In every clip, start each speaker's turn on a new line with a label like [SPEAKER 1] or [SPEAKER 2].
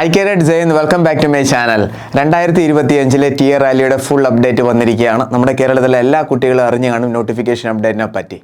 [SPEAKER 1] Hi cadet Jayan welcome back to my channel രണ്ടായിരത്തി ഇരുപത്തി അഞ്ചിലെ ടി എ റാലിയുടെ ഫുൾ അപ്ഡേറ്റ് വന്നിരിക്കുകയാണ്. നമ്മുടെ കേരളത്തിലെ എല്ലാ കുട്ടികളും അറിഞ്ഞു കാണും നോട്ടിഫിക്കേഷൻ അപ്ഡേറ്റിനെ പറ്റി.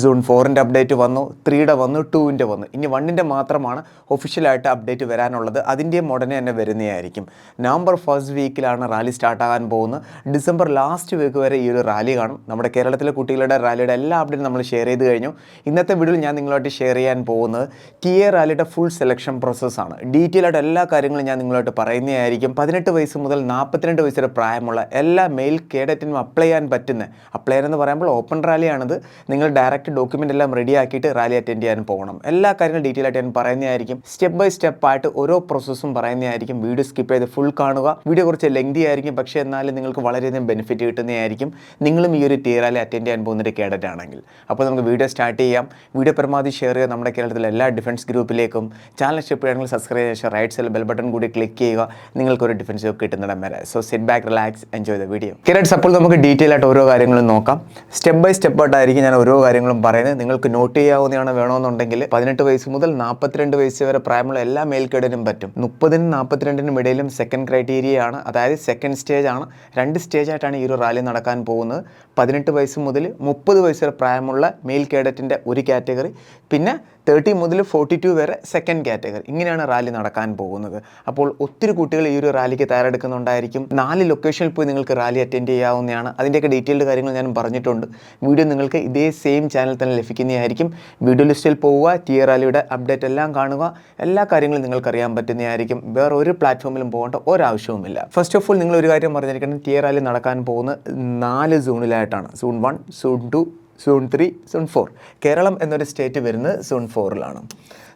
[SPEAKER 1] സൂൺ ഫോറിന്റെ അപ്ഡേറ്റ് വന്നു ത്രീയുടെ വന്നു ടൂവിന്റെ വന്നു. ഇനി വണ്ണിന്റെ മാത്രമാണ് ഒഫീഷ്യലായിട്ട് അപ്ഡേറ്റ് വരാനുള്ളത്. അതിന്റെയും ഉടനെ തന്നെ വരുന്നതായിരിക്കും. നവംബർ ഫസ്റ്റ് വീക്കിലാണ് റാലി സ്റ്റാർട്ട് ആകാൻ പോകുന്നത്. ഡിസംബർ ലാസ്റ്റ് വീക്ക് വരെ ഈ ഒരു റാലി കാണും. നമ്മുടെ കേരളത്തിലെ കുട്ടികളുടെ റാലിയുടെ എല്ലാ അപ്ഡേറ്റും നമ്മൾ ഷെയർ ചെയ്ത് കഴിഞ്ഞു. ഇന്നത്തെ വീഡിയോയിൽ ഞാൻ നിങ്ങളുമായിട്ട് ഷെയർ ചെയ്യാൻ പോകുന്നത് ടി എ റാലിയുടെ ഫുൾ സെലക്ഷൻ പ്രോസസ്സാണ് ഡീറ്റെയിൽ ആയിട്ട് എല്ലാ കാര്യങ്ങളും ഞാൻ നിങ്ങളോട്ട് പറയുന്നതായിരിക്കും. പതിനെട്ട് വയസ്സ് മുതൽ നാൽപ്പത്തിരണ്ട് വയസ്സ് വരെ പ്രായമുള്ള എല്ലാ മെയിൽ കേഡറ്റിനും അപ്ലൈ ചെയ്യാൻ പറ്റുന്ന അപ്ലൈ എന്ന് പറയുമ്പോൾ ഓപ്പൺ റാലിയാണിത് നിങ്ങൾ ഡയറക്റ്റ് ഡോക്യുമെന്റ് എല്ലാം റെഡി ആക്കിയിട്ട് റാലി അറ്റൻഡ് ചെയ്യാൻ പോകണം. എല്ലാ കാര്യങ്ങളും ഡീറ്റെയിൽ ആയിട്ട് ഞാൻ പറയുന്നതായിരിക്കും. സ്റ്റെപ്പ് ബൈ സ്റ്റെപ്പ് ആയിട്ട് ഓരോ പ്രോസസ്സും പറയുന്നതായിരിക്കും. വീഡിയോ സ്കിപ്പ് ചെയ്ത് ഫുൾ കാണുക. വീഡിയോ കുറച്ച് ലെങ്തി ആയിരിക്കും. പക്ഷേ എന്നാലും നിങ്ങൾക്ക് വളരെയധികം ബെനിഫിറ്റ് കിട്ടുന്നതായിരിക്കും. നിങ്ങളും ഈ ഒരു ടീ റാലി അറ്റൻഡ് ചെയ്യാൻ പോകുന്ന ഒരു കേഡറ്റ് ആണെങ്കിൽ. അപ്പോൾ നമുക്ക് വീഡിയോ സ്റ്റാർട്ട് ചെയ്യാം. വീഡിയോ പരമാവധി ഷെയർ ചെയ്യുക. നമ്മുടെ കേരളത്തിലെ എല്ലാ ഡിഫൻസ് ഗ്രൂപ്പിലേക്കും ചാനൽ ഇഷ്ടപ്പെടുകയാണെങ്കിൽ സബ്സ്ക്രൈബ് ചെയ്യുക റൈറ്റ് സെൽ ബെൽ ബട്ടൺ കൂടി ക്ലിക്ക് ചെയ്യുക. നിങ്ങൾക്ക് ഒരു ഡിഫൻസ് ഒക്കെ കിട്ടുന്നിടം വരെ. So sit back relax enjoy the video കിരട്സ് അപ്പോൾ നമുക്ക് ഡീറ്റെയിൽ ആയിട്ട് ഓരോ കാര്യങ്ങളും നോക്കാം. സ്റ്റെപ്പ് ബൈ സ്റ്റെപ്പ് ആയിട്ടായിരിക്കും ഞാൻ ഓരോ കാര്യങ്ങളും പറയുന്നത്. നിങ്ങൾക്ക് നോട്ട് ചെയ്യാവുന്നതാണ് വേണമെന്നുണ്ടെങ്കിൽ പതിനെട്ട് വയസ്സ് മുതൽ നാൽപ്പത്തിരണ്ട് വയസ്സ് വരെ പ്രായമുള്ള എല്ലാ മേൽക്കേടിനും പറ്റും. മുപ്പതിനും നാൽപ്പത്തിരണ്ടിനും ഇടയിലും സെക്കൻഡ് ക്രൈറ്റീരിയ ആണ്. അതായത് സെക്കൻഡ് സ്റ്റേജ് ആണ്. രണ്ട് സ്റ്റേജ് ആയിട്ടാണ് ഈ ഒരു റാലി നടക്കാൻ പോകുന്നത്. പതിനെട്ട് വയസ്സ് മുതൽ മുപ്പത് വയസ്സ് വരെ പ്രായമുള്ള മെയിൽ കേഡറ്റിന്റെ ഒരു കാറ്റഗറി പിന്നെ തേർട്ടി മുതൽ ഫോർട്ടി ടു വരെ സെക്കൻഡ് കാറ്റഗറി ഇങ്ങനെയാണ് റാലി നടക്കാൻ പോകുന്നത്. അപ്പോൾ ഒത്തിരി കുട്ടികൾ ഈ ഒരു റാലിക്ക് തയ്യാറെടുക്കുന്നുണ്ടായിരിക്കും. നാല് ലൊക്കേഷനിൽ പോയി നിങ്ങൾക്ക് റാലി അറ്റൻഡ് ചെയ്യാവുന്നതാണ്. അതിന്റെയൊക്കെ ഡീറ്റെയിൽഡ് കാര്യങ്ങൾ ഞാൻ പറഞ്ഞിട്ടുണ്ട്. വീഡിയോ നിങ്ങൾക്ക് ഇതേ സെയിം ചാനൽ തന്നെ ലഭിക്കുന്നതായിരിക്കും. വീഡിയോ ലിസ്റ്റിൽ പോവുക ടി എ റാലിയുടെ അപ്ഡേറ്റ് എല്ലാം കാണുക. എല്ലാ കാര്യങ്ങളും നിങ്ങൾക്കറിയാൻ പറ്റുന്നതായിരിക്കും. വേറെ ഒരു പ്ലാറ്റ്ഫോമിലും പോകേണ്ട ഒരാവശ്യവുമില്ല. ഫസ്റ്റ് ഓഫ് ഓൾ നിങ്ങൾ ഒരു കാര്യം പറഞ്ഞിരിക്കുന്നത് ടി എ റാലി നടക്കാൻ പോകുന്ന നാല് സോണിലായിട്ടാണ് zone one zone two zone three zone four. Keralam എന്നൊരു സ്റ്റേറ്റ് വരുന്നത് സോൺ ഫോറിലാണ്.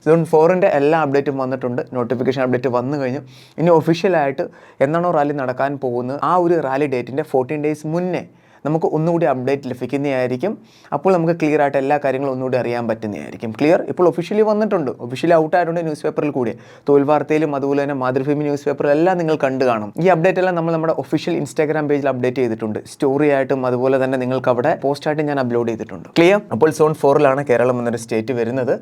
[SPEAKER 1] സോൺ ഫോറിന്റെ എല്ലാ അപ്ഡേറ്റും വന്നിട്ടുണ്ട്. നോട്ടിഫിക്കേഷൻ അപ്ഡേറ്റ് വന്നു കഴിഞ്ഞു. ഇനി ഒഫീഷ്യലായിട്ട് എന്നാണോ റാലി നടക്കാൻ പോകുന്നത് ആ ഒരു റാലി ഡേറ്റിന്റെ ഫോർട്ടീൻ ഡേയ്സ് മുന്നേ നമുക്ക് ഒന്നുകൂടി അപ്ഡേറ്റ് ലഭിക്കുന്നതായിരിക്കും. അപ്പോൾ നമുക്ക് ക്ലിയർ ആയിട്ട് എല്ലാ കാര്യങ്ങളും ഒന്നുകൂടി അറിയാൻ പറ്റുന്നതായിരിക്കും. ക്ലിയർ ഇപ്പോൾ ഒഫീഷ്യലി വന്നിട്ടുണ്ട്. ഒഫീഷ്യലി ഔട്ട് ആയിട്ടുണ്ട് ന്യൂസ് പേപ്പറിൽ കൂടി. തോൽവാർത്തയിലും വാർത്തയിലും അതുപോലെ തന്നെ മാതൃഭൂമി ന്യൂസ് പേപ്പറിലെല്ലാം നിങ്ങൾ കണ്ടു കാണും. ഈ അപ്ഡേറ്റ് എല്ലാം നമ്മൾ നമ്മുടെ ഒഫീഷ്യൽ ഇൻസ്റ്റാഗ്രാം പേജിൽ അപ്ഡേറ്റ് ചെയ്തിട്ടുണ്ട്. സ്റ്റോറി ആയിട്ടും അതുപോലെ തന്നെ നിങ്ങൾക്ക് അവിടെ പോസ്റ്റായിട്ട് ഞാൻ അപ്ലോഡ് ചെയ്തിട്ടുണ്ട്. ക്ലിയർ അപ്പോൾ സോൺ ഫോറിലാണ് കേരളം എന്നൊരു സ്റ്റേറ്റ് വരുന്നത്.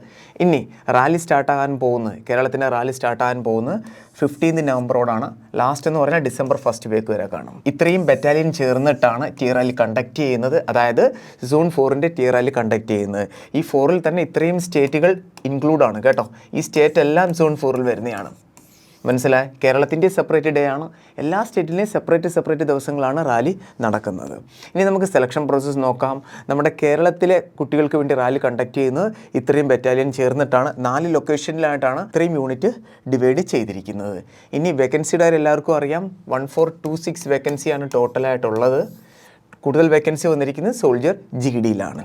[SPEAKER 1] ഇനി റാലി സ്റ്റാർട്ടാകാൻ പോകുന്നത്. കേരളത്തിന്റെ റാലി സ്റ്റാർട്ടാകാൻ പോകുന്നത് ഫിഫ്റ്റീൻത് നവംബറോടാണ് ലാസ്റ്റ് എന്ന് പറഞ്ഞാൽ ഡിസംബർ ഫസ്റ്റ് വീക്ക് വരെ കാണും. ഇത്രയും ബറ്റാലിയൻ ചേർന്നിട്ടാണ് ടി റാലി കണ്ടക്ട് ചെയ്യുന്നത്. അതായത് സോൺ ഫോറിന്റെ ടി റാലി കണ്ടക്ട് ചെയ്യുന്നത്. ഈ ഫോറിൽ തന്നെ ഇത്രയും സ്റ്റേറ്റുകൾ ഇൻക്ലൂഡാണ് കേട്ടോ. ഈ സ്റ്റേറ്റ് എല്ലാം സോൺ ഫോറിൽ വരുന്നതാണ്. മനസ്സിലായി? കേരളത്തിന്റെ സെപ്പറേറ്റ് ഡേ ആണ്. എല്ലാ സ്റ്റേറ്റിലെയും സെപ്പറേറ്റ് സെപ്പറേറ്റ് ദിവസങ്ങളാണ് റാലി നടക്കുന്നത്. ഇനി നമുക്ക് സെലക്ഷൻ പ്രോസസ്സ് നോക്കാം. നമ്മുടെ കേരളത്തിലെ കുട്ടികൾക്ക് വേണ്ടി റാലി കണ്ടക്ട് ചെയ്യുന്നത് ഇത്രയും ബറ്റാലിയൻ ചേർന്നിട്ടാണ്. നാല് ലൊക്കേഷനിലായിട്ടാണ് ഇത്രയും യൂണിറ്റ് ഡിവൈഡ് ചെയ്തിരിക്കുന്നത്. ഇനി വേക്കൻസിയുടെ എല്ലാവർക്കും അറിയാം. വൺ ഫോർ ടു സിക്സ് വേക്കൻസിയാണ് ടോട്ടലായിട്ടുള്ളത് കൂടുതൽ വേക്കൻസി വന്നിരിക്കുന്നത് സോൾജർ ജി ഡിയിലാണ്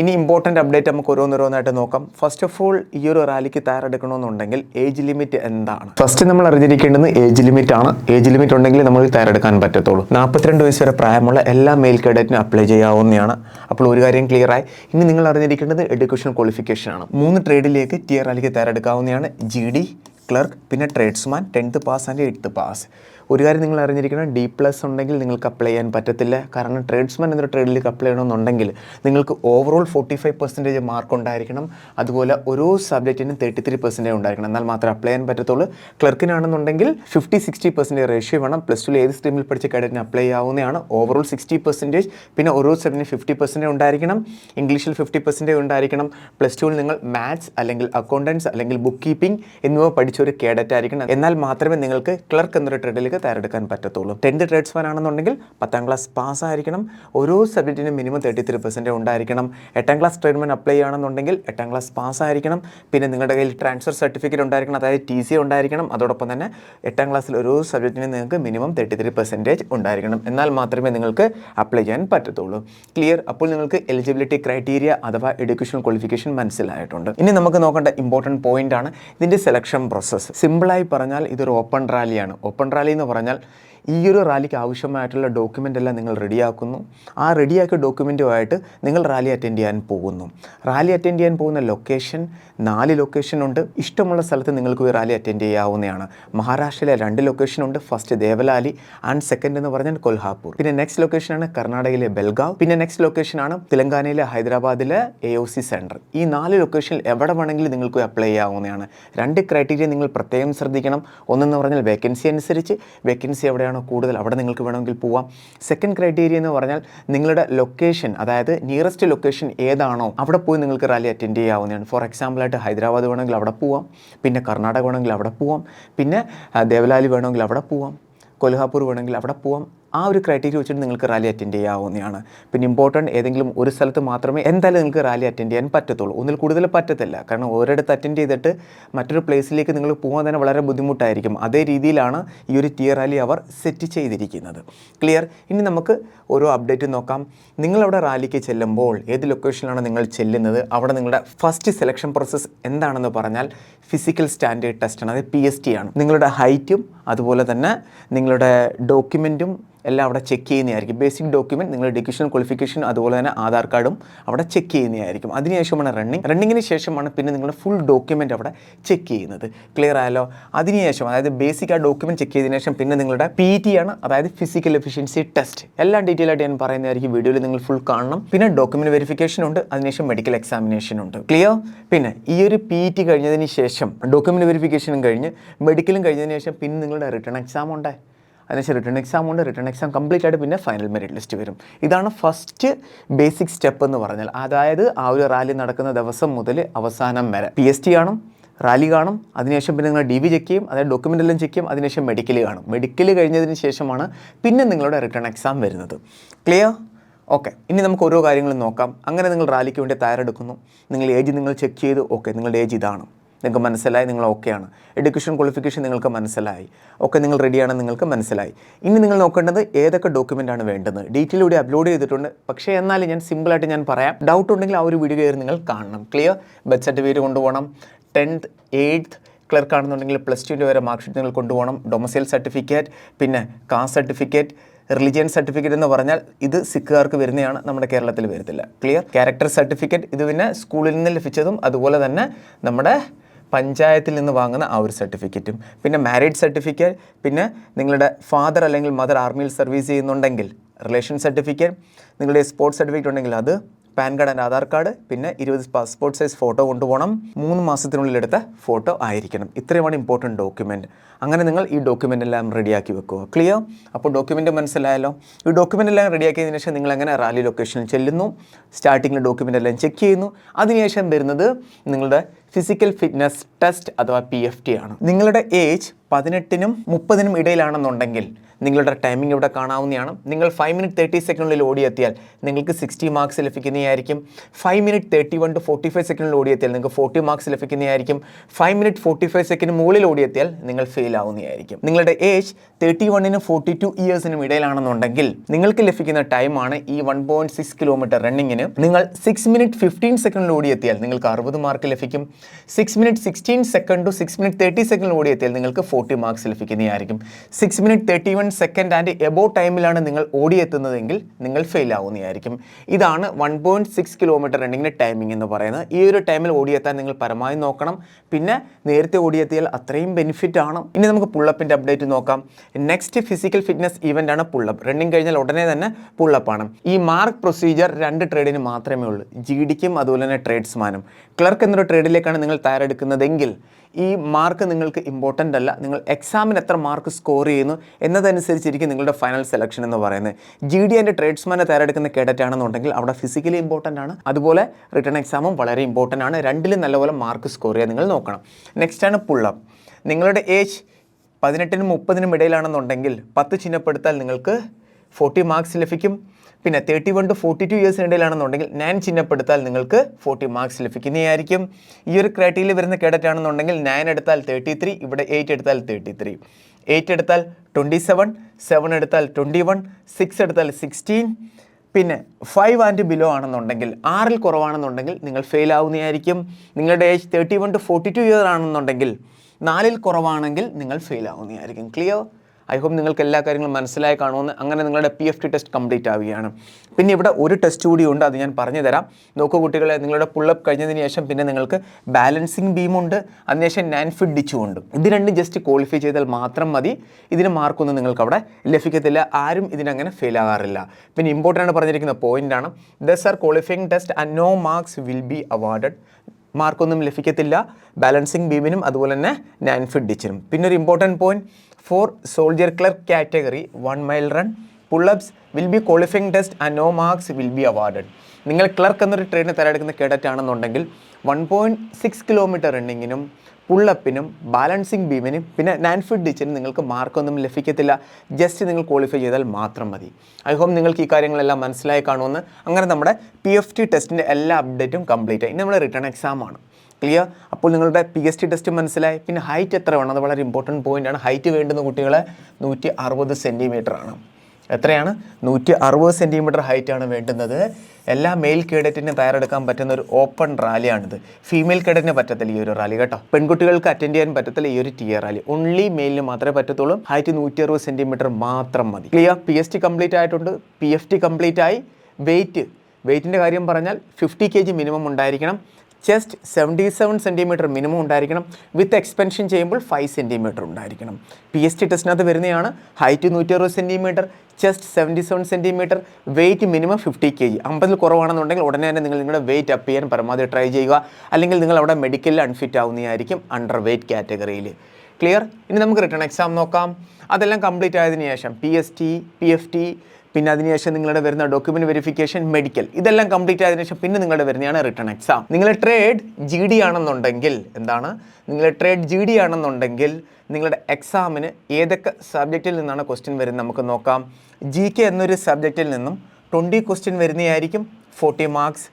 [SPEAKER 1] ഇനി ഇമ്പോർട്ടന്റ് അപ്ഡേറ്റ് നമുക്ക് ഓരോന്നോരോന്നായിട്ട് നോക്കാം. ഫസ്റ്റ് ഓഫ് ഓൾ ഈ ഒരു റാലിക്ക് തയ്യാറെടുക്കണമെന്നുണ്ടെങ്കിൽ ഏജ് ലിമിറ്റ് എന്താണ്? ഫസ്റ്റ് നമ്മൾ അറിഞ്ഞിരിക്കേണ്ടത് ഏജ് ലിമിറ്റ് ആണ്. ഏജ് ലിമിറ്റ് ഉണ്ടെങ്കിൽ നമ്മൾ തയ്യാറെടുക്കാൻ പറ്റത്തുള്ളൂ. നാൽപ്പത്തിരണ്ട് വയസ്സ് വരെ പ്രായമുള്ള എല്ലാ മെയിൽ കേഡറ്റിനും അപ്ലൈ ചെയ്യാവുന്നതാണ്. അപ്പോൾ ഒരു കാര്യം ക്ലിയർ ആയി. ഇനി നിങ്ങൾ അറിഞ്ഞിരിക്കേണ്ടത് എഡ്യൂക്കേഷൻ ക്വാളിഫിക്കേഷൻ ആണ്. മൂന്ന് ട്രേഡിലേക്ക് ടി ആർ റാലിക്ക് തയ്യാറെടുക്കാവുന്നതാണ് ജി ഡി ക്ലർക്ക് പിന്നെ tradesman tenth pass and eighth pass ഒരു കാര്യം നിങ്ങൾ അറിഞ്ഞിരിക്കണം ഡി പ്ലസ് ഉണ്ടെങ്കിൽ നിങ്ങൾക്ക് അപ്ലൈ ചെയ്യാൻ പറ്റത്തില്ല. കാരണം ട്രേഡ്സ്മാൻ എന്നൊരു ട്രേഡിലേക്ക് അപ്ലൈ ചെയ്യണമെന്നുണ്ടെങ്കിൽ നിങ്ങൾക്ക് overall forty five percentage mark ഉണ്ടായിരിക്കണം. അതുപോലെ ഓരോ സബ്ജക്റ്റിനും തേർട്ടി ത്രീ പെർസെന്റേജ് ഉണ്ടായിരിക്കണം. എന്നാൽ മാത്രമേ അപ്ലൈ ചെയ്യാൻ പറ്റത്തുള്ളൂ. ക്ലർക്കിനാണെന്നുണ്ടെങ്കിൽ ഫിഫ്റ്റി സിക്സ്റ്റി പെർസെന്റേജ് റേഷ്യോ വേണം. പ്ലസ് ടു ഏത് സ്ട്രീമിൽ പഠിച്ച കാര്യത്തിന് അപ്ലൈ ചെയ്യാവുന്നതാണ്. ഓവറോൾ സിക്സ്റ്റി പെർസെന്റേജ് പിന്നെ ഓരോ സബ്ജക്റ്റിന് ഫിഫ്റ്റി പെർസെന്റേജ് ഉണ്ടായിരിക്കണം. ഇംഗ്ലീഷിൽ ഫിഫ്റ്റി പെർസെന്റേജ് ഉണ്ടായിരിക്കണം. പ്ലസ് ടുവിൽ നിങ്ങൾ മാത്സ് അല്ലെങ്കിൽ അക്കൗണ്ടൻസ് അല്ലെങ്കിൽ ബുക്ക് കീപ്പിംഗ് എന്നിവ പഠിച്ച ഒരു കേഡറ്റ് ആയിരിക്കണം. എന്നാൽ മാത്രമേ നിങ്ങൾക്ക് ക്ലർക്ക് എന്നൊരു ട്രേഡിലേക്ക് തയ്യാറെടുക്കാൻ പറ്റത്തുള്ളൂ. ടെൻത്ത് ട്രേഡ്സ്മാൻ ആണെന്നുണ്ടെങ്കിൽ പത്താം ക്ലാസ് പാസ് ആയിരിക്കണം. ഓരോ സബ്ജക്റ്റിനും മിനിമം തേർട്ടി ത്രീ പെർസെന്റേജ് ഉണ്ടായിരിക്കണം. എട്ടാം ക്ലാസ് ട്രീറ്റ്മെന്റ് അപ്ലൈ ചെയ്യുകയാണെന്നുണ്ടെങ്കിൽ എട്ടാം ക്ലാസ് പാസ് ആയിരിക്കണം. പിന്നെ നിങ്ങളുടെ കയ്യിൽ ട്രാൻസ്ഫർ സർട്ടിഫിക്കറ്റ് ഉണ്ടായിരിക്കണം. അതായത് ടി സി ഉണ്ടായിരിക്കണം. അതോടൊപ്പം തന്നെ എട്ടാം ക്ലാസ്സിൽ ഓരോ സബ്ജക്റ്റിനും നിങ്ങൾക്ക് മിനിമം തേർട്ടി ത്രീ പെർസെന്റേജ് ഉണ്ടായിരിക്കണം. എന്നാൽ മാത്രമേ നിങ്ങൾക്ക് അപ്ലൈ ചെയ്യാൻ പറ്റത്തുള്ളൂ. ക്ലിയർ അപ്പോൾ നിങ്ങൾക്ക് എലിജിബിലിറ്റി ക്രൈറ്റീരിയ അഥവാ എഡ്യൂക്കേഷൻ ക്വാളിഫിക്കേഷൻ മനസ്സിലായിട്ടുണ്ട്. ഇനി നമുക്ക് നോക്കേണ്ട ഇമ്പോർട്ടന്റ് പോയിന്റ് ആണ്. ഇതിന്റെ സെലക്ഷൻ പ്രോസസ്സ് സിമ്പിളായി പറഞ്ഞാൽ ഇതൊരു ഓപ്പൺ റാലിയാണ് ഓപ്പൺ റാലി എന്ന് പറഞ്ഞാൽ ഈ ഒരു റാലിക്ക് ആവശ്യമായിട്ടുള്ള ഡോക്യുമെന്റ് എല്ലാം നിങ്ങൾ റെഡിയാക്കുന്നു ആ റെഡിയാക്കിയ ഡോക്യുമെന്റുമായിട്ട് നിങ്ങൾ റാലി അറ്റൻഡ് ചെയ്യാൻ പോകുന്നു. റാലി അറ്റൻഡ് ചെയ്യാൻ പോകുന്ന ലൊക്കേഷൻ നാല് ലൊക്കേഷൻ ഉണ്ട്. ഇഷ്ടമുള്ള സ്ഥലത്ത് നിങ്ങൾക്ക് പോയി റാലി അറ്റൻഡ് ചെയ്യാവുന്നതാണ്. മഹാരാഷ്ട്രയിലെ രണ്ട് ലൊക്കേഷൻ ഉണ്ട്. ഫസ്റ്റ് ദേവലാലി ആൻഡ് സെക്കൻഡ് എന്ന് പറഞ്ഞാൽ കൊൽഹാപൂർ. പിന്നെ നെക്സ്റ്റ് ലൊക്കേഷനാണ് കർണാടകയിലെ ബെൽഗാവ്. പിന്നെ നെക്സ്റ്റ് ലൊക്കേഷനാണ് തെലങ്കാനയിലെ ഹൈദരാബാദിലെ എ ഒ സി സെന്റർ ഈ നാല് ലൊക്കേഷനിൽ എവിടെ വേണമെങ്കിലും നിങ്ങൾക്ക് അപ്ലൈ ചെയ്യാവുന്നതാണ്. രണ്ട് ക്രൈറ്റീരിയ നിങ്ങൾ പ്രത്യേകം ശ്രദ്ധിക്കണം. ഒന്നെന്ന് പറഞ്ഞാൽ വേക്കൻസി അനുസരിച്ച്. വേക്കൻസി എവിടെയാണോ കൂടുതൽ? അവിടെ നിങ്ങൾക്ക് വേണമെങ്കിൽ പോവാം. സെക്കൻഡ് ക്രൈറ്റീരിയ എന്ന് പറഞ്ഞാൽ നിങ്ങളുടെ ലൊക്കേഷൻ അതായത് നിയറസ്റ്റ് ലൊക്കേഷൻ ഏതാണോ അവിടെ പോയി നിങ്ങൾക്ക് റാലി അറ്റൻഡ് ചെയ്യാവുന്നതാണ്. ഫോർ എക്സാമ്പിളായിട്ട് ഹൈദരാബാദ് വേണമെങ്കിൽ അവിടെ പോവാം. പിന്നെ കർണാടക വേണമെങ്കിൽ അവിടെ പോവാം. പിന്നെ ദേവലാലി വേണമെങ്കിൽ അവിടെ പോവാം. കൊൽഹാപൂർ വേണമെങ്കിൽ അവിടെ പോവാം. ആ ഒരു ക്രൈറ്റീരിയ വെച്ചിട്ട് നിങ്ങൾക്ക് റാലി അറ്റൻഡ് ചെയ്യാവുന്നതാണ്. പിന്നെ ഇമ്പോർട്ടന്റ് ഏതെങ്കിലും ഒരു സ്ഥലത്ത് മാത്രമേ എന്തായാലും നിങ്ങൾക്ക് റാലി അറ്റൻഡ് ചെയ്യാൻ പറ്റത്തുള്ളൂ. ഒന്നിൽ കൂടുതൽ പറ്റത്തില്ല. കാരണം ഒരിടത്ത് അറ്റൻഡ് ചെയ്തിട്ട് മറ്റൊരു പ്ലേസിലേക്ക് നിങ്ങൾ പോകാൻ തന്നെ വളരെ ബുദ്ധിമുട്ടായിരിക്കും. അതേ രീതിയിലാണ് ഈ ഒരു ടിയർ റാലി അവർ സെറ്റ് ചെയ്തിരിക്കുന്നത്. ക്ലിയർ ഇനി നമുക്ക് ഓരോ അപ്ഡേറ്റ് നോക്കാം. നിങ്ങളവിടെ റാലിക്ക് ചെല്ലുമ്പോൾ ഏത് ലൊക്കേഷനിലാണ് നിങ്ങൾ ചെല്ലുന്നത്? അവിടെ നിങ്ങളുടെ ഫസ്റ്റ് സെലക്ഷൻ പ്രോസസ്സ് എന്താണെന്ന് പറഞ്ഞാൽ ഫിസിക്കൽ സ്റ്റാൻഡേർഡ് ടെസ്റ്റാണ് അതായത് പി എസ് ടി ആണ്. നിങ്ങളുടെ ഹൈറ്റും അതുപോലെ തന്നെ നിങ്ങളുടെ ഡോക്യുമെന്റും എല്ലാം അവിടെ ചെക്ക് ചെയ്യുന്നതായിരിക്കും. ബേസിക് ഡോക്യുമെന്റ് നിങ്ങൾ എഡ്യൂക്കേഷൻ ക്വാളിഫിക്കേഷൻ അതുപോലെ തന്നെ ആധാർ കാർഡും അവിടെ ചെക്ക് ചെയ്യുന്നതായിരിക്കും. അതിനുശേഷമാണ് റണ്ണിങ് റണ്ണിങ്ങിന് ശേഷമാണ് പിന്നെ നിങ്ങളുടെ ഫുൾ ഡോക്യുമെന്റ് അവിടെ ചെക്ക് ചെയ്യുന്നത്. ക്ലിയർ ആയാലോ അതിനുശേഷം അതായത് ബേസിക് ആ ഡോക്യുമെന്റ് ചെക്ക് ചെയ്തതിനു ശേഷം പിന്നെ നിങ്ങളുടെ പി ടി ആണ് അതായത് ഫിസിക്കൽ എഫിഷ്യൻസി ടെസ്റ്റ് എല്ലാം ഡീറ്റെയിൽ ആയിട്ട് ഞാൻ പറയുന്നതായിരിക്കും. വീഡിയോയിൽ നിങ്ങൾ ഫുൾ കാണണം. പിന്നെ ഡോക്യുമെന്റ് വെരിഫിക്കേഷൻ ഉണ്ട്. അതിനുശേഷം മെഡിക്കൽ എക്സാമിനേഷൻ ഉണ്ട്. ക്ലിയർ പിന്നെ ഈ ഒരു പി ടി കഴിഞ്ഞതിന് ശേഷം ഡോക്യുമെന്റ് വെരിഫിക്കേഷനും കഴിഞ്ഞ് മെഡിക്കലും കഴിഞ്ഞതിന് ശേഷം പിന്നെ നിങ്ങളുടെ റിട്ടേൺ എക്സാം ഉണ്ട്? അതിനുശേഷം റിട്ടേൺ എക്സാം ഉണ്ട്. റിട്ടേൺ എക്സാം കംപ്ലീറ്റ് ആയിട്ട് പിന്നെ ഫൈനൽ മെറിറ്റ് ലിസ്റ്റ് വരും. ഇതാണ് ഫസ്റ്റ് ബേസിക് സ്റ്റെപ്പ് എന്ന് പറഞ്ഞാൽ. അതായത് ആ ഒരു റാലി നടക്കുന്ന ദിവസം മുതൽ അവസാനം വരെ. പി എസ് ടി കാണും റാലി കാണും. അതിനുശേഷം പിന്നെ നിങ്ങൾ ഡി വി ചെക്ക് ചെയ്യും അതായത് ഡോക്യുമെന്റ് എല്ലാം ചെക്ക് ചെയ്യും. അതിനുശേഷം മെഡിക്കൽ കാണും. മെഡിക്കൽ കഴിഞ്ഞതിന് ശേഷമാണ് പിന്നെ നിങ്ങളുടെ റിട്ടേൺ എക്സാം വരുന്നത്. ക്ലിയർ ഓക്കെ ഇനി നമുക്ക് ഓരോ കാര്യങ്ങളും നോക്കാം. അങ്ങനെ നിങ്ങൾ റാലിക്ക് വേണ്ടി തയ്യാറെടുക്കുന്നു. നിങ്ങൾ ഏജ് നിങ്ങൾ ചെക്ക് ചെയ്തു. ഓക്കെ നിങ്ങളുടെ ഏജ് ഇതാണ്. നിങ്ങൾക്ക് മനസ്സിലായി നിങ്ങൾ ഓക്കെയാണ്. എഡ്യൂക്കേഷൻ ക്വാളിഫിക്കേഷൻ നിങ്ങൾക്ക് മനസ്സിലായി. ഓക്കെ നിങ്ങൾ റെഡിയാണെന്ന് നിങ്ങൾക്ക് മനസ്സിലായി. ഇനി നിങ്ങൾ നോക്കേണ്ടത് ഏതൊക്കെ ഡോക്യുമെന്റ് ആണ് വേണ്ടത്. ഡീറ്റെയിൽ ഇവിടെ അപ്ലോഡ് ചെയ്തിട്ടുണ്ട്. പക്ഷേ എന്നാലും ഞാൻ സിമ്പിളായിട്ട് ഞാൻ പറയാം. ഡൗട്ട് ഉണ്ടെങ്കിൽ ആ ഒരു വീഡിയോ കയറി നിങ്ങൾ കാണണം. ക്ലിയർ ബർത്ത് സർട്ടിഫിക്കറ്റ് കൊണ്ടുപോകണം. ടെൻത്ത് എയ്ത്ത് ക്ലർക്ക് ആണെന്നുണ്ടെങ്കിൽ പ്ലസ് ടുവിന്റെ വരെ മാർക്ക് ഷീറ്റ് നിങ്ങൾ കൊണ്ടുപോകണം. ഡൊമസൈൽ സർട്ടിഫിക്കറ്റ് പിന്നെ കാസ്റ്റ് സർട്ടിഫിക്കറ്റ് റിലിജിയൻ സർട്ടിഫിക്കറ്റ് എന്ന് പറഞ്ഞാൽ ഇത് സിഖുകാർക്ക് വരുന്നതാണ്. നമ്മുടെ കേരളത്തിൽ വരുന്നില്ല ക്ലിയർ ക്യാരക്ടർ സർട്ടിഫിക്കറ്റ് ഇത് പിന്നെ സ്കൂളിൽ നിന്ന് ലഭിച്ചതും അതുപോലെ തന്നെ നമ്മുടെ പഞ്ചായത്തിൽ നിന്ന് വാങ്ങുന്ന ആ ഒരു സർട്ടിഫിക്കറ്റും. പിന്നെ മാരീഡ് സർട്ടിഫിക്കറ്റ് പിന്നെ നിങ്ങളുടെ ഫാദർ അല്ലെങ്കിൽ മദർ ആർമിയിൽ സർവീസ് ചെയ്യുന്നുണ്ടെങ്കിൽ റിലേഷൻ സർട്ടിഫിക്കറ്റ് നിങ്ങളുടെ സ്പോർട്സ് സർട്ടിഫിക്കറ്റ് ഉണ്ടെങ്കിൽ അത് PAN card and Aadhaar card പിന്നെ ഇരുപത് പാസ്പോർട്ട് സൈസ് ഫോട്ടോ കൊണ്ടുപോകണം. മൂന്ന് മാസത്തിനുള്ളിൽ എടുത്ത ഫോട്ടോ ആയിരിക്കണം. ഇത്രയുമാണ് ഇമ്പോർട്ടന്റ് ഡോക്യുമെന്റ് അങ്ങനെ നിങ്ങൾ ഈ ഡോക്യുമെന്റ് എല്ലാം റെഡിയാക്കി വെക്കുക. ക്ലിയർ അപ്പോൾ ഡോക്യുമെന്റ് മനസ്സിലായല്ലോ? ഈ ഡോക്യുമെന്റ് എല്ലാം റെഡിയാക്കിയതിന് ശേഷം നിങ്ങൾ എങ്ങനെ റാലി ലൊക്കേഷനിൽ ചെല്ലുന്നു? സ്റ്റാർട്ടിങ്ങിൽ ഡോക്യുമെന്റ് എല്ലാം ചെക്ക് ചെയ്യുന്നു. അതിനുശേഷം വരുന്നത് നിങ്ങളുടെ ഫിസിക്കൽ ഫിറ്റ്നസ് ടെസ്റ്റ് അഥവാ പി എഫ് ടി ആണ്. നിങ്ങളുടെ ഏജ് പതിനെട്ടിനും മുപ്പതിനും ഇടയിലാണെന്നുണ്ടെങ്കിൽ നിങ്ങളുടെ ടൈമിംഗ് ഇവിടെ കാണാവുന്നതാണ്. നിങ്ങൾ ഫൈവ് മിനിറ്റ് തേർട്ടി സെക്കൻഡിൽ ഓടിയെത്തിയാൽ നിങ്ങൾക്ക് സിക്സ്റ്റി മാർക്സ് ലഭിക്കുന്നതായിരിക്കും. Five minute thirty one to forty five സെക്കൻഡിൽ ഓടിയെത്തിയാൽ നിങ്ങൾക്ക് ഫോർട്ടി മാർക്സ് ലഭിക്കുന്നതായിരിക്കും. Five minute forty five second മുകളിൽ ഓടിയെത്തിയാൽ നിങ്ങൾ ഫെയിൽ ആവുന്നതായിരിക്കും. നിങ്ങളുടെ ഏജ് തേർട്ടി വണ്ണിനും ഫോർട്ടി ടു ഇയേഴ്സിനും ഇടയിലാണെന്നുണ്ടെങ്കിൽ നിങ്ങൾക്ക് ലഭിക്കുന്ന ടൈമാണ് ഈ വൺ പോയിന്റ് സിക്സ് കിലോമീറ്റർ റണ്ണിങ്ങിന് നിങ്ങൾ സിക്സ് മിനിറ്റ് ഫിഫ്റ്റീൻ സെക്കൻഡിൽ ഓടിയെത്തിയാൽ നിങ്ങൾക്ക് അറുപത് മാർക്ക് ലഭിക്കും. Six minute sixteen second to six minute thirty സെക്കൻഡിൽ ഓടിയെത്തിയാൽ നിങ്ങൾക്ക് ഫോർട്ടി മാർക്സ് ലഭിക്കുന്നതായിരിക്കും. Six minute thirty one second and above ടൈമിലാണ് നിങ്ങൾ ഓടിയെത്തുന്നതെങ്കിൽ നിങ്ങൾ ഫെയിൽ ആവുന്നതായിരിക്കും. ഇതാണ് വൺ പോയിന്റ് സിക്സ് കിലോമീറ്റർ റണ്ണിങ്ങിന്റെ ടൈമിംഗ് എന്ന് പറയുന്നത്. ഈ ഒരു ടൈമിൽ ഓടിയെത്താൻ നിങ്ങൾ പരമായി നോക്കണം. പിന്നെ നേരത്തെ ഓടിയെത്തിയാൽ അത്രയും ബെനിഫിറ്റ് ആണ്. ഇനി നമുക്ക് പുള്ളപ്പിന്റെ അപ്ഡേറ്റ് നോക്കാം. നെക്സ്റ്റ് ഫിസിക്കൽ ഫിറ്റ്നസ് ഇവന്റ് ആണ് പുള്ളപ്പ് റണ്ണിങ് കഴിഞ്ഞാൽ ഉടനെ തന്നെ പുള്ളപ്പാണ് ഈ മാർക്ക് പ്രൊസീജിയർ രണ്ട് ട്രേഡിന് മാത്രമേ ഉള്ളൂ. ജി ഡിക്കും അതുപോലെ തന്നെ ട്രേഡ്സ്മാനും ക്ലർക്ക് എന്നൊരു ട്രേഡിലേക്കാണ് നിങ്ങൾ തയ്യാറെടുക്കുന്നതെങ്കിൽ ഈ മാർക്ക് നിങ്ങൾക്ക് ഇമ്പോർട്ടന്റ് അല്ല. നിങ്ങൾ എക്സാമിന് എത്ര മാർക്ക് സ്കോർ ചെയ്യുന്നു എന്നതനുസരിച്ചിരിക്കും നിങ്ങളുടെ ഫൈനൽ സെലക്ഷൻ എന്ന് പറയുന്നത്. ജി ഡി ആൻഡ് ട്രേഡ്സ്മാനെ തയ്യാറെടുക്കുന്ന കേഡറ്റ് ആണെന്നുണ്ടെങ്കിൽ അവിടെ ഫിസിക്കലി ഇമ്പോർട്ടന്റ് ആണ്. അതുപോലെ റിട്ടേൺ എക്സാമും വളരെ ഇമ്പോർട്ടന്റ് ആണ്. രണ്ടിലും നല്ലപോലെ മാർക്ക് സ്കോർ ചെയ്യാൻ നിങ്ങൾ നോക്കണം. നെക്സ്റ്റ് ആണ് പുള്ളപ്പ് നിങ്ങളുടെ ഏജ് പതിനെട്ടിനും മുപ്പതിനും ഇടയിലാണെന്നുണ്ടെങ്കിൽ പത്ത് ചിഹ്നപ്പെടുത്താൽ നിങ്ങൾക്ക് ഫോർട്ടി മാർക്സ് ലഭിക്കും. പിന്നെ thirty one two forty two ഇയേഴ്സിന് ഇടയിലാണെന്നുണ്ടെങ്കിൽ നയൻ ചിഹ്നപ്പെടുത്താൽ നിങ്ങൾക്ക് ഫോർട്ടി മാർക്സ് ലഭിക്കുന്നതായിരിക്കും. ഈ ഒരു ക്രൈറ്റീരിയയിൽ വരുന്ന കേഡറ്റ് ആണെന്നുണ്ടെങ്കിൽ നയൻ എടുത്താൽ തേർട്ടി ത്രീ ഇവിടെ എയ്റ്റ് എടുത്താൽ തേർട്ടി ത്രീ എയ്റ്റ് എടുത്താൽ ട്വന്റി സെവൻ സെവൻ എടുത്താൽ ട്വന്റി വൺ സിക്സ് എടുത്താൽ സിക്സ്റ്റീൻ പിന്നെ ഫൈവ് ആൻഡ് ബിലോ ആണെന്നുണ്ടെങ്കിൽ ആറിൽ കുറവാണെന്നുണ്ടെങ്കിൽ നിങ്ങൾ ഫെയിൽ ആവുന്നതായിരിക്കും. നിങ്ങളുടെ age thirty one two forty two year ആണെന്നുണ്ടെങ്കിൽ നാലിൽ കുറവാണെങ്കിൽ നിങ്ങൾ ഫെയിൽ ആവുന്നതായിരിക്കും. ക്ലിയർ ഐ ഹോപ്പ് നിങ്ങൾക്ക് എല്ലാ കാര്യങ്ങളും മനസ്സിലായി കാണുമെന്ന് അങ്ങനെ നിങ്ങളുടെ P F T test complete ആവുകയാണ്. പിന്നെ ഇവിടെ ഒരു ടെസ്റ്റ് കൂടി ഉണ്ട് അത് ഞാൻ പറഞ്ഞു തരാം. നോക്കൂ കുട്ടികളെ നിങ്ങളുടെ പുള്ളപ്പ് കഴിഞ്ഞതിന് ശേഷം പിന്നെ നിങ്ങൾക്ക് ബാലൻസിങ് ബീമുണ്ട് അതിനുശേഷം നാൻ ഫിഡ് ഡിച്ചും ഉണ്ട്. ഇത് രണ്ടും ജസ്റ്റ് ക്വാളിഫൈ ചെയ്താൽ മാത്രം മതി. ഇതിന് മാർക്കൊന്നും നിങ്ങൾക്ക് അവിടെ ലഭിക്കത്തില്ല ആരും ഇതിനങ്ങനെ ഫെയിൽ ആകാറില്ല. പിന്നെ ഇമ്പോർട്ടന്റ് ആണ് പറഞ്ഞിരിക്കുന്ന പോയിന്റ് ആണ്. These are qualifying test and no marks will be awarded മാർക്കൊന്നും ലഭിക്കത്തില്ല. ബാലൻസിങ് ബീമിനും അതുപോലെ തന്നെ നാൻ ഫിഡ് ഡിച്ചിനും പിന്നെ ഒരു important point for soldier clerk category one mile run pull ups will be qualifying test and no marks will be awarded നിങ്ങൾ clerk എന്നൊരു ട്രെയിനിന് തയ്യാറെടുക്കുന്ന കേഡറ്റ് ആണെന്നുണ്ടെങ്കിൽ വൺ പോയിന്റ് സിക്സ് കിലോമീറ്റർ റണ്ണിങ്ങിനും പുള്ളപ്പിനും ബാലൻസിങ് ബീമിനും പിന്നെ നാൻഫിഡ് ഡിച്ചിനും നിങ്ങൾക്ക് മാർക്കൊന്നും ലഭിക്കത്തില്ല. ജസ്റ്റ് നിങ്ങൾ ക്വാളിഫൈ ചെയ്താൽ മാത്രം മതി. ഐ ഹോപ്പ് നിങ്ങൾക്ക് ഈ കാര്യങ്ങളെല്ലാം മനസ്സിലായി കാണുമെന്ന്. അങ്ങനെ നമ്മുടെ പി എഫ് ടി ടെസ്റ്റിന്റെ എല്ലാ അപ്ഡേറ്റും കംപ്ലീറ്റ് ആയി. ഇനി നമ്മുടെ റിട്ടേൺ എക്സാം ആണ്. ക്ലിയർ അപ്പോൾ നിങ്ങളുടെ പി എസ് ടി ടെസ്റ്റ് മനസ്സിലായി. പിന്നെ ഹൈറ്റ് എത്ര വേണം? അത് വളരെ ഇമ്പോർട്ടന്റ് ആണ്. ഹൈറ്റ് വേണ്ടുന്ന കുട്ടികളെ നൂറ്റി അറുപത് സെന്റിമീറ്റർ ആണ്. എത്രയാണ്? നൂറ്റി അറുപത് സെന്റിമീറ്റർ ഹൈറ്റാണ് വേണ്ടുന്നത്. എല്ലാ മെയിൽ കേഡറ്റിനും തയ്യാറെടുക്കാൻ പറ്റുന്ന ഒരു ഓപ്പൺ റാലിയാണിത് ഫീമെയിൽ കേഡറ്റിന് പറ്റത്തില്ല ഈ ഒരു റാലി കേട്ടോ. പെൺകുട്ടികൾക്ക് അറ്റൻഡ് ചെയ്യാൻ പറ്റത്തില്ല ഈ ഒരു ടിയർ റാലി ഓൺലി മെയിലിന് മാത്രമേ പറ്റത്തുള്ളൂ. ഹൈറ്റ് നൂറ്റി അറുപത് സെന്റിമീറ്റർ മാത്രം മതി. Clear P S T complete ആയിട്ടുണ്ട്. പി എഫ് ടി കംപ്ലീറ്റ് ആയി. വെയിറ്റ് വെയിറ്റിന്റെ കാര്യം പറഞ്ഞാൽ ഫിഫ്റ്റി കെ ജി മിനിമം ഉണ്ടായിരിക്കണം. Chest seventy seven centimetre minimum ഉണ്ടായിരിക്കണം. വിത്ത് എക്സ്പെൻഷൻ ചെയ്യുമ്പോൾ ഫൈവ് സെന്റിമീറ്റർ ഉണ്ടായിരിക്കണം. പി എസ് ടി ടെസ്റ്റിനകത്ത് വരുന്നതാണ്. ഹൈറ്റ് നൂറ്റി അറുപത് centimetre chest seventy seven centimetre weight minimum fifty K G അമ്പതിൽ കുറവാണെന്നുണ്ടെങ്കിൽ ഉടനെ തന്നെ നിങ്ങൾ നിങ്ങളുടെ വെയിറ്റ് അപ്പ് ചെയ്യാൻ പരമാവധി ട്രൈ ചെയ്യുക. അല്ലെങ്കിൽ നിങ്ങൾ അവിടെ മെഡിക്കലിൽ അൺഫിറ്റ് ആവുന്നതായിരിക്കും അണ്ടർ വെയിറ്റ് കാറ്റഗറിയിൽ ക്ലിയർ ഇനി നമുക്ക് റിട്ടേൺ എക്സാം നോക്കാം. അതെല്ലാം കംപ്ലീറ്റ് ആയതിനു ശേഷം P S T P F T പിന്നെ അതിനുശേഷം നിങ്ങളുടെ വരുന്ന ഡോക്യുമെന്റ് വെരിഫിക്കേഷൻ മെഡിക്കൽ ഇതെല്ലാം കംപ്ലീറ്റ് ആയതിനു ശേഷം പിന്നെ നിങ്ങളുടെ വരുന്നതാണ് റിട്ടേൺ എക്സാം നിങ്ങൾ ട്രേഡ് ജി ഡി ആണെന്നുണ്ടെങ്കിൽ എന്താണ്? നിങ്ങൾ ട്രേഡ് ജി ഡി ആണെന്നുണ്ടെങ്കിൽ നിങ്ങളുടെ എക്സാമിന് ഏതൊക്കെ സബ്ജക്റ്റിൽ നിന്നാണ് ക്വസ്റ്റ്യൻ വരുന്നത് നമുക്ക് നോക്കാം. ജി കെ എന്നൊരു സബ്ജക്റ്റിൽ നിന്നും ട്വന്റി ക്വസ്റ്റ്യൻ വരുന്നതായിരിക്കും ഫോർട്ടി മാർക്സ്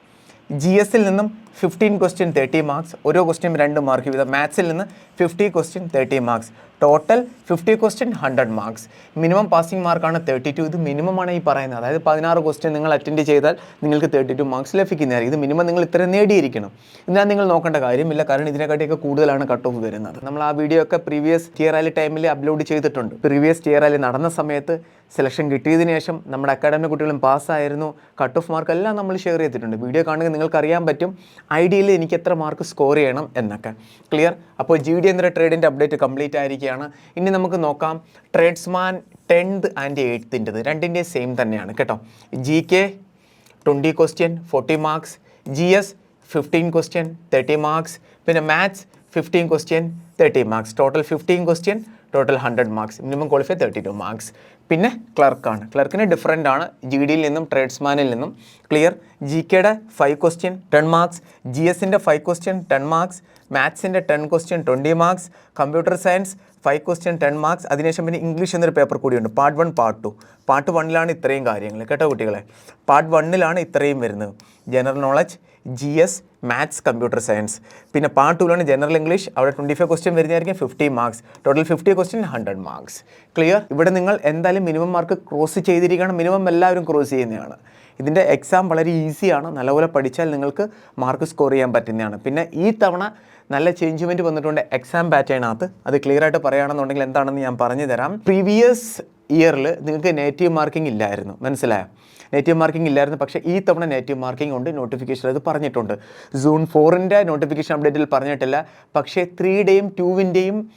[SPEAKER 1] ജി എസിൽ നിന്നും ഫിഫ്റ്റീൻ ക്വസ്റ്റ്യൻ തേർട്ടി മാർക്സ് ഓരോ ക്വസ്റ്റ്യൻ രണ്ട് മാർക്ക് വീതം മാത്സിൽ നിന്ന് fifty question thirty marks total fifty question hundred marks minimum passing മാർക്കാണ് തേർട്ടി ടു ഇത് ആണ് ഈ പറയുന്നത്. അതായത് പതിനാറ് ക്വസ്റ്റ്യൻ നിങ്ങൾ അറ്റൻഡ് ചെയ്താൽ നിങ്ങൾക്ക് തേർട്ടി ടു മാർക്സ് ലഭിക്കുന്നതായിരിക്കും. ഇത് മിനിമം നിങ്ങൾ ഇത്ര നേടിയിരിക്കണം. ഇതിനകത്ത് നിങ്ങൾ നോക്കേണ്ട കാര്യമില്ല. കാരണം ഇതിനെക്കാട്ടിയൊക്കെ കൂടുതലാണ് കട്ട് ഓഫ് വരുന്നത്. നമ്മൾ ആ വീഡിയോ ഒക്കെ പ്രീവിയസ് ടിയർ റാലി ടൈമിൽ അപ്ലോഡ് ചെയ്തിട്ടുണ്ട്. പ്രീവിയസ് ടിയർ റാലി നടന്ന സമയത്ത് സെലക്ഷൻ കിട്ടിയതിനു ശേഷം നമ്മുടെ അക്കാഡമി കുട്ടികളും പാസ്സായിരുന്നു കട്ട് ഓഫ് മാർക്ക് എല്ലാം നമ്മൾ ഷെയർ ചെയ്തിട്ടുണ്ട്. വീഡിയോ കാണുക നിങ്ങൾക്ക് അറിയാൻ പറ്റും. ഐഡിയയിൽ എനിക്ക് എത്ര മാർക്ക് സ്കോർ ചെയ്യണം എന്നൊക്കെ. ക്ലിയർ അപ്പോൾ ജി ഡി എന്ന ട്രേഡിന്റെ അപ്ഡേറ്റ് കംപ്ലീറ്റ് ആയിരിക്കുകയാണ്. ഇനി നമുക്ക് നോക്കാം ട്രേഡ്സ്മാൻ ടെൻത്ത് ആൻഡ് എയ്ത്തിന്റെത് രണ്ടിന്റെ സെയിം തന്നെയാണ് കേട്ടോ. G K twenty question forty marks G S fifteen question thirty marks പിന്നെ maths fifteen question thirty marks total fifteen question total hundred marks minimum qualify thirty two marks പിന്നെ ക്ലർക്കാണ്. ക്ലർക്കിന് different ആണ്. G ഡിയിൽ നിന്നും ട്രേഡ്സ്മാനിൽ നിന്നും. ക്ലിയർ ജി കെയുടെ five question ten marks G എസിന്റെ five question ten marks മാത്സിന്റെ ten question twenty marks computer science five question ten marks അതിനുശേഷം പിന്നെ ഇംഗ്ലീഷ് എന്നൊരു പേപ്പർ കൂടിയുണ്ട്. Part one part two part വണ്ണിലാണ് ഇത്രയും കാര്യങ്ങൾ. കേട്ടോ കുട്ടികളെ? പാർട്ട് വണ്ണിലാണ് ഇത്രയും വരുന്നത്. General knowledge G S maths computer science പിന്നെ പാർട്ട് ടൂലാണ് ജനറൽ ഇംഗ്ലീഷ് അവിടെ ട്വന്റി ഫൈവ് ക്വസ്റ്റ്യൻ വരുന്നതായിരിക്കും fifty marks total fifty question hundred marks clear ഇവിടെ നിങ്ങൾ എന്തായാലും മിനിമം മാർക്ക് ക്രോസ് ചെയ്തിരിക്കുകയാണ് മിനിമം എല്ലാവരും ക്രോസ് ചെയ്യുന്നതാണ്. ഇതിന്റെ എക്സാം വളരെ ഈസിയാണ് നല്ലപോലെ പഠിച്ചാൽ നിങ്ങൾക്ക് മാർക്ക് സ്കോർ ചെയ്യാൻ പറ്റുന്നതാണ്. പിന്നെ ഈ തവണ നല്ല ചേഞ്ച്മെന്റ് വന്നിട്ടുണ്ട് എക്സാം പാറ്റേണിനകത്ത് അത് ക്ലിയർ ആയിട്ട് പറയുകയാണെന്നുണ്ടെങ്കിൽ എന്താണെന്ന് ഞാൻ പറഞ്ഞു തരാം പ്രീവിയസ് ഇയറിൽ നിങ്ങൾക്ക് നെഗറ്റീവ് മാർക്കിംഗ് ഇല്ലായിരുന്നു. മനസ്സിലായോ? നേറ്റീവ് മാർക്കിംഗ് ഇല്ലായിരുന്നു. പക്ഷേ ഈ തവണ നേറ്റീവ് മാർക്കിംഗ് ഉണ്ട്. നോട്ടിഫിക്കേഷൻ അത് പറഞ്ഞിട്ടുണ്ട്. സൂൺ ഫോറിന്റെ നോട്ടിഫിക്കേഷൻ അപ്ഡേറ്റിൽ പറഞ്ഞിട്ടില്ല. പക്ഷേ ത്രീയുടെയും ടൂവിന്റെയും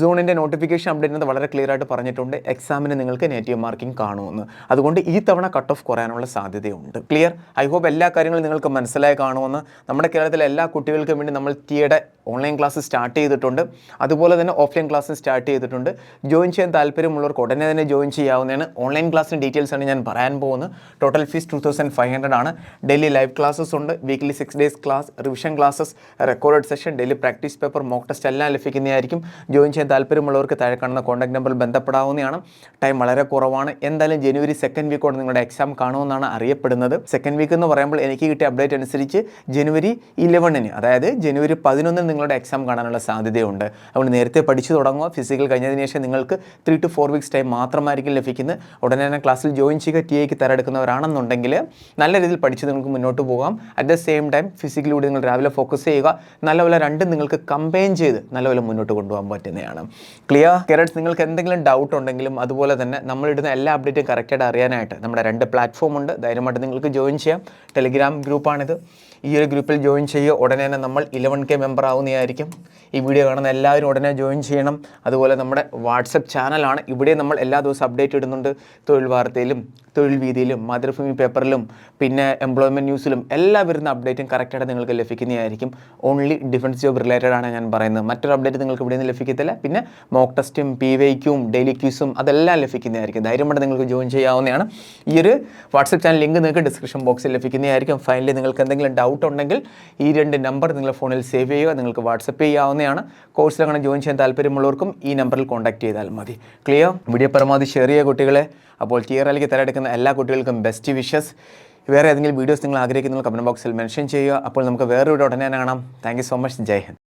[SPEAKER 1] സോണിന്റെ നോട്ടിഫിക്കേഷൻ അപ്ഡേറ്റ് വളരെ ക്ലിയർ ആയിട്ട് പറഞ്ഞിട്ടുണ്ട്. എക്സാമിന് നിങ്ങൾക്ക് നെഗറ്റീവ് മാർക്കിംഗ് കാണുമെന്ന്. അതുകൊണ്ട് ഈ തവണ കട്ട് ഓഫ് കുറയാനുള്ള സാധ്യതയുണ്ട്. ക്ലിയർ ഐ ഹോപ്പ് എല്ലാ കാര്യങ്ങളും നിങ്ങൾക്ക് മനസ്സിലായി കാണുമെന്ന്. നമ്മുടെ കേരളത്തിലെ എല്ലാ കുട്ടികൾക്കും വേണ്ടി നമ്മൾ ടിയുടെ ഓൺലൈൻ ക്ലാസ് സ്റ്റാർട്ട് ചെയ്തിട്ടുണ്ട്. അതുപോലെ തന്നെ ഓഫ്ലൈൻ ക്ലാസ് സ്റ്റാർട്ട് ചെയ്തിട്ടുണ്ട്. ജോയിൻ ചെയ്യാൻ താല്പര്യമുള്ളവർക്ക് ഉടനെ തന്നെ ജോയിൻ ചെയ്യാവുന്നതാണ്. ഓൺലൈൻ ക്ലാസ്സിന്റെ ഡീറ്റെയിൽസ് ആണ് ഞാൻ പറയാൻ പോകുന്നത്. Total fees two thousand five hundred ആണ്. ഡെയിലി ലൈവ് ക്ലാസ്സസ് ഉണ്ട്. Weekly six days class revision classes record session daily practice paper mock test എല്ലാം ലഭിക്കുന്നതായിരിക്കും. ജോയിൻ ചെയ്യാൻ താല്പര്യമുള്ളവർക്ക് താഴെ കാണുന്ന കോൺടാക്ട് നമ്പറിൽ ബന്ധപ്പെടാവുന്നതാണ്. ടൈം വളരെ കുറവാണ്. എന്തായാലും ജനുവരി സെക്കൻഡ് വീക്കോടെ നിങ്ങളുടെ എക്സാം കാണുമെന്നാണ് അറിയപ്പെടുന്നത്. സെക്കൻഡ് വീക്ക് എന്ന് പറയുമ്പോൾ എനിക്ക് കിട്ടിയ അപ്ഡേറ്റ് അനുസരിച്ച് ജനുവരി ഇലവണിന് അതായത് ജനുവരി പതിനൊന്നിന് നിങ്ങളുടെ എക്സാം കാണാനുള്ള സാധ്യതയുണ്ട്. അതുകൊണ്ട് നേരത്തെ പഠിച്ചു തുടങ്ങുക. ഫിസിക്കൽ കഴിഞ്ഞതിന് ശേഷം നിങ്ങൾക്ക് three to four weeks time മാത്രമായിരിക്കും ലഭിക്കുന്നത്. ഉടനെ തന്നെ ക്ലാസ്സിൽ ജോയിൻ ചെയ്യുക ടി ഐക്ക് തയ്യാറെടുക്കുന്നവരാണെന്നുണ്ടെങ്കിൽ നല്ല രീതിയിൽ പഠിച്ച് നിങ്ങൾക്ക് മുന്നോട്ട് പോകാം. അറ്റ് ദ സെയിം ടൈം ഫിസിക്കലൂടെ നിങ്ങൾ രാവിലെ ഫോക്കസ് ചെയ്യുക. നല്ലപോലെ രണ്ടും നിങ്ങൾക്ക് കമ്പൈൻ ചെയ്ത് നല്ലപോലെ മുന്നോട്ട് കൊണ്ടുപോകാൻ പറ്റുന്നതാണ്. ക്ലിയർ കേരറ്റ്സ് നിങ്ങൾക്ക് എന്തെങ്കിലും ഡൗട്ട് ഉണ്ടെങ്കിലും അതുപോലെ തന്നെ നമ്മളിടുന്ന എല്ലാ അപ്ഡേറ്റും കറക്റ്റായിട്ട് അറിയാനായിട്ട് നമ്മുടെ രണ്ട് പ്ലാറ്റ്ഫോം ഉണ്ട്. ധൈര്യമായിട്ട് നിങ്ങൾക്ക് ജോയിൻ ചെയ്യാം. ടെലിഗ്രാം ഗ്രൂപ്പാണിത് ഈ ഒരു ഗ്രൂപ്പിൽ ജോയിൻ ചെയ്യുക. ഉടനെ തന്നെ നമ്മൾ ഇലവൻ കെ മെമ്പർ ആവുന്നതായിരിക്കും. ഈ വീഡിയോ കാണുന്ന എല്ലാവരും ഉടനെ ജോയിൻ ചെയ്യണം. അതുപോലെ നമ്മുടെ വാട്സപ്പ് ചാനലാണ് ഇവിടെ നമ്മൾ എല്ലാ ദിവസവും അപ്ഡേറ്റ് ഇടുന്നുണ്ട്. തൊഴിൽ വാർത്തയിലും തൊഴിൽ വീതിയിലും മാതൃഭൂമി പേപ്പറിലും പിന്നെ എംപ്ലോയ്മെന്റ് ന്യൂസിലും എല്ലാ വരുന്ന അപ്ഡേറ്റും കറക്റ്റായിട്ട് നിങ്ങൾക്ക് ലഭിക്കുന്നതായിരിക്കും. ഓൺലി ഡിഫൻസ് ജോബ് റിലേറ്റഡ് ആണ് ഞാൻ പറയുന്നത്. മറ്റൊരു അപ്ഡേറ്റ് നിങ്ങൾക്ക് ഇവിടെ നിന്ന് ലഭിക്കത്തില്ല. പിന്നെ മോക്ക് ടെസ്റ്റും പി വൈക്കും ഡെയിലി ക്യൂസും അതെല്ലാം ലഭിക്കുന്നതായിരിക്കും. ധൈര്യം കൊണ്ട് നിങ്ങൾക്ക് ജോയിൻ ചെയ്യാവുന്നതാണ്. ഈ ഒരു വാട്സപ്പ് ചാനൽ ലിങ്ക് നിങ്ങൾക്ക് ഡിസ്ക്രിപ്ഷൻ ബോക്സിൽ ലഭിക്കുന്നതായിരിക്കും. ഫൈനലി നിങ്ങൾക്ക് എന്തെങ്കിലും ഡൗട്ട് ഉണ്ടെങ്കിൽ ഈ രണ്ട് നമ്പർ നിങ്ങളുടെ ഫോണിൽ സേവ് ചെയ്യുക. നിങ്ങൾക്ക് വാട്സപ്പ് ചെയ്യാവുന്നതാണ്. കോഴ്സിൽ അങ്ങനെ ജോയിൻ ചെയ്യാൻ താല്പര്യമുള്ളവർക്കും ഈ നമ്പറിൽ കോൺടാക്ട് ചെയ്താൽ മതി. ക്ലിയർ വീഡിയോ പരമാവധി ഷെയർ ചെയ്യുക കുട്ടികളെ. അപ്പോൾ ടിയർ അലിക്ക് തിരഞ്ഞെടുക്കുന്ന എല്ലാ കുട്ടികൾക്കും ബെസ്റ്റ് വിഷസ് വേറെ ഏതെങ്കിലും വീഡിയോസ് നിങ്ങൾ ആഗ്രഹിക്കുന്ന കമന്റ് ബോക്സിൽ മെൻഷൻ ചെയ്യുക. അപ്പോൾ നമുക്ക് വേറൊരു ഉടനെ കാണാം. താങ്ക് സോ മച്ച് ജയ് ഹിന്ദ്.